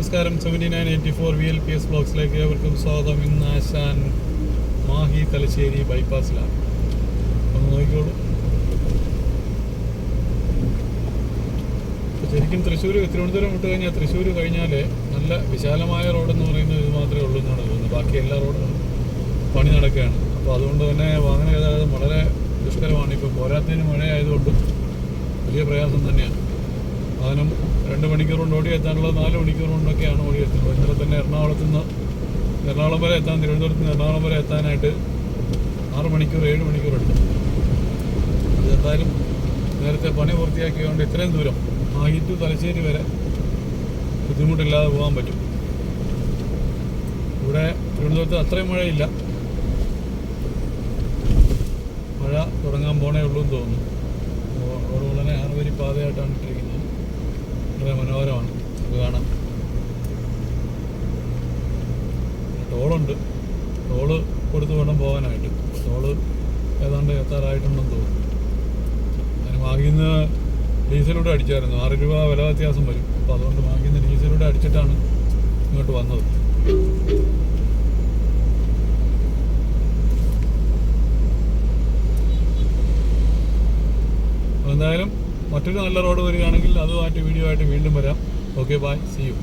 നമസ്കാരം. Seventy nine eighty four V L P S ബ്ലോക്സിലേക്ക് ഏവർക്കും സ്വാഗതം. ഇന്ന് ആശാൻ മാഹി തലശ്ശേരി ബൈപ്പാസിലാണ് ഒന്ന് നോക്കിക്കോളൂ. ശരിക്കും തൃശ്ശൂർ തിരുവനന്തപുരം വിട്ട് കഴിഞ്ഞാൽ തൃശ്ശൂർ കഴിഞ്ഞാൽ നല്ല വിശാലമായ റോഡെന്ന് പറയുന്നത് ഇത് മാത്രമേ ഉള്ളൂ എന്നാണ് തോന്നുന്നത്. ബാക്കി എല്ലാ റോഡും പണി നടക്കുകയാണ്. അപ്പോൾ അതുകൊണ്ട് തന്നെ വാഹന ഗതാഗതം വളരെ ദുഷ്കരമാണ്. ഇപ്പോൾ പോരാത്തതിന് മഴയായതുകൊണ്ടും വലിയ പ്രയാസം തന്നെയാണ്. വാഹനം രണ്ട് മണിക്കൂർ കൊണ്ട് ഓടി എത്താനുള്ളത് നാല് മണിക്കൂർ കൊണ്ടൊക്കെയാണ് ഓടി എത്തുന്നത് ഇന്നലെ തന്നെ എറണാകുളത്ത് നിന്ന് എറണാകുളം വരെ എത്താൻ തിരുവനന്തപുരത്ത് നിന്ന് എറണാകുളം വരെ എത്താനായിട്ട് ആറ് മണിക്കൂർ ഏഴ് മണിക്കൂർ ഉണ്ട് അതെന്തായാലും നേരത്തെ പണി പൂർത്തിയാക്കിയതുകൊണ്ട് ഇത്രയും ദൂരം ആയിട്ട് തലശ്ശേരി വരെ ബുദ്ധിമുട്ടില്ലാതെ പോകാൻ പറ്റും. ഇവിടെ തിരുവനന്തപുരത്ത് അത്രയും മഴയില്ല. മഴ തുടങ്ങാൻ പോണേ ഉള്ളൂ എന്ന് തോന്നുന്നു. അതുപോലെ തന്നെ ആറുപേരി പാതയായിട്ടാണ് ഇട്ടിരിക്കുന്നത്. വളരെ മനോഹരമാണ്. നമുക്ക് കാണാം. ടോളുണ്ട്. ടോൾ കൊടുത്ത് വേണം പോകാനായിട്ട്. ടോൾ ഏതാണ്ട് എത്താറായിട്ടുണ്ടെന്ന് തോന്നുന്നു. ഞാൻ വാങ്ങിന്ന് ഡീസലൂടെ അടിച്ചായിരുന്നു. ആറ് രൂപ വില വ്യത്യാസം വരും. അപ്പോൾ അതുകൊണ്ട് വാങ്ങിന്ന് ഡീസലൂടെ അടിച്ചിട്ടാണ് ഇങ്ങോട്ട് വന്നത്. എന്തായാലും മറ്റൊരു നല്ല റോഡ് വരികയാണെങ്കിൽ അതുമായിട്ട് വീഡിയോ ആയിട്ട് വീണ്ടും വരാം. Okay bye C U